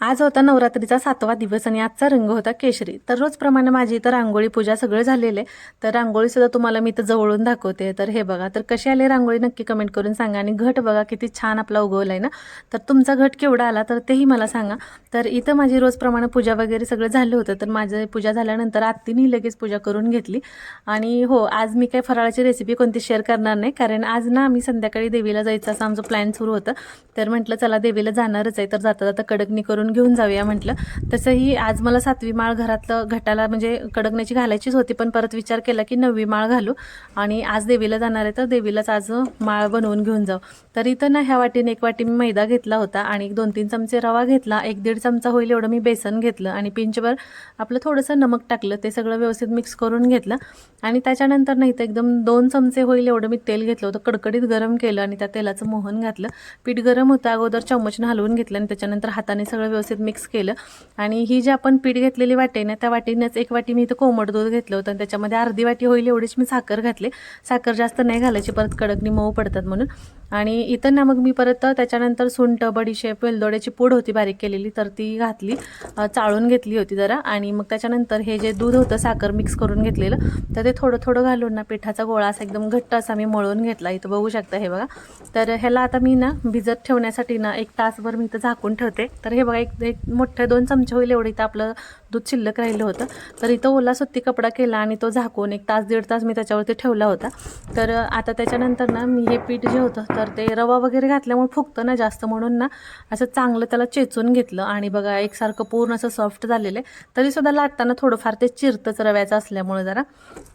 आज होता नवरात्रीचा सातवा दिवस आणि आजचा रंग होता केशरी. तर रोजप्रमाणे माझी इथं रांगोळी पूजा सगळं झालेले आहे. तर रांगोळी सुद्धा तुम्हाला मी इथं जवळून दाखवते. तर हे बघा तर कशी आली रांगोळी नक्की कमेंट करून सांगा. आणि घट बघा किती छान आपला उगवला आहे ना? तर तुमचा घट केवढा आला तर तेही मला सांगा. तर इथं माझी रोजप्रमाणे पूजा वगैरे सगळं झालं होतं तर माझं पूजा झाल्यानंतर आत्तीनी लगेच पूजा करून घेतली. आणि हो आज मी काय फराळाची रेसिपी कोणती शेअर करणार नाही कारण आज ना आम्ही संध्याकाळी देवीला जायचं असं आमचं प्लॅन सुरू होतं. तर म्हटलं चला देवीला जाणारच आहे. तर जाता जाता कडकनी करून घेऊन जाऊया म्हटलं. तसंही आज मला सातवी माळ घरातलं घटाला म्हणजे कडकण्याची घालायचीच होती पण परत विचार केला की नववी माळ घालू. आणि आज देवीला जाणार आहे तर देवीलाच आज माळ बनवून घेऊन जाऊ. तर इथं ना ह्या वाटीने एक वाटी मी मैदा घेतला होता आणि एक दोन तीन चमचे रवा घेतला एक दीड चमचा होईल एवढं मी बेसन घेतलं आणि पिंचभर आपलं थोडंसं नमक टाकलं ते सगळं व्यवस्थित मिक्स करून घेतलं. आणि त्याच्यानंतर नाही तर एकदम दोन चमचे होईल एवढं मी तेल घेतलं होतं कडकडीत गरम केलं आणि त्या तेलाचं मोहन घातलं. पीठ गरम होतं अगोदर चम्मचनं हलवून घेतलं आणि त्याच्यानंतर हाताने सगळं व्यवस्थित मिक्स केलं. आणि ही जी आपण पीठ घेतलेली वाटी आहे ना त्या वाटीनेच एक वाटी मी इथं कोमट दूध घेतलं होतं. आणि त्याच्यामध्ये अर्धी वाटी होईल एवढीच मी साखर घातली. साखर जास्त नाही घालायची परत कडकनी मऊ पडतात म्हणून. आणि इथं ना मग मी परत त्याच्यानंतर सुंठ बडीशेप वेलदोड्याची पूड होती बारीक केलेली तर ती घातली. चाळून घेतली होती जरा आणि मग त्याच्यानंतर हे जे दूध होतं साखर मिक्स करून घेतलेलं तर ते थोडं थोडं घालून ना पिठाचा गोळा असा एकदम घट्ट असा मी मळून घेतला. इथं बघू शकता हे बघा. तर ह्याला आता मी ना भिजत ठेवण्यासाठी ना एक तासभर मी इथं झाकून ठेवते. तर हे बघा एक एक मोठे दोन चमचे होईल एवढं इथं आपलं दूध शिल्लक राहिलं होतं. तर इथं ओला सुत्ती कपडा केला आणि तो झाकून एक तास दीड तास मी त्याच्यावरती ठेवला होता. तर आता त्याच्यानंतर ना मी हे पीठ जे होतं तर ते रवा वगैरे घातल्यामुळे फुगतं ना जास्त म्हणून ना. असं चांगलं त्याला चेचून घेतलं आणि बघा एकसारखं पूर्ण असं सॉफ्ट झालेलं आहे. तरीसुद्धा लाटताना थोडंफार ते चिरतंच रव्याचं असल्यामुळे जरा.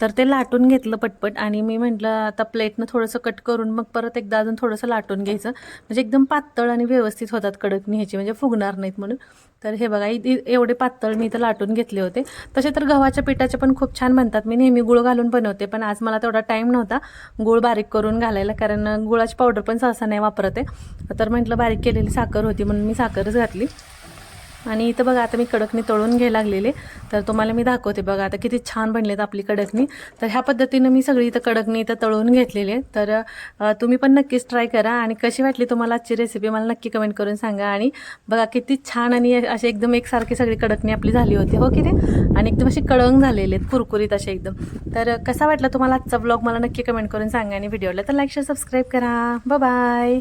तर ते लाटून घेतलं पटपट आणि मी म्हटलं आता प्लेटनं थोडंसं कट करून मग परत एकदा अजून थोडंसं लाटून घ्यायचं. म्हणजे एकदम पातळ आणि व्यवस्थित होतात कडक न्यायची म्हणजे फुगणार नाहीत म्हणून. तर हे बघा इथे एवढे पातळ मी इथं लाटून घेतले होते. तसे तर गव्हाच्या पिठाचे पण खूप छान बनतात. मी नेहमी गुळ घालून बनवते पण आज मला तेवढा टाईम नव्हता गुळ बारीक करून घालायला कारण गुळाची पावडर पण सहसा नाही वापरते. तर म्हटलं बारीक केलेली साखर होती म्हणून मी साखरच घातली. आणि इथं बघा आता मी कडकणी तळून घ्यायला लागलेले. तर तुम्हाला मी दाखवते बघा आता किती छान बनलेत आपली कडकणी. तर ह्या पद्धतीनं मी सगळी इथं कडकणी इथं तळून घेतलेले तर तुम्ही पण नक्कीच ट्राय करा आणि कशी वाटली तुम्हाला आजची रेसिपी मला नक्की कमेंट करून सांगा. आणि बघा किती छान आणि अशी एकदम एकसारखी सगळी कडकणी आपली झाली होती हो की नाही? आणि एकदम अशी कळंग झालेले आहेत कुरकुरीत असे एकदम. तर कसा वाटला तुम्हाला आजचा ब्लॉग मला नक्की कमेंट करून सांगा आणि व्हिडिओला तर लाईक शेअर सबस्क्राईब करा. बाय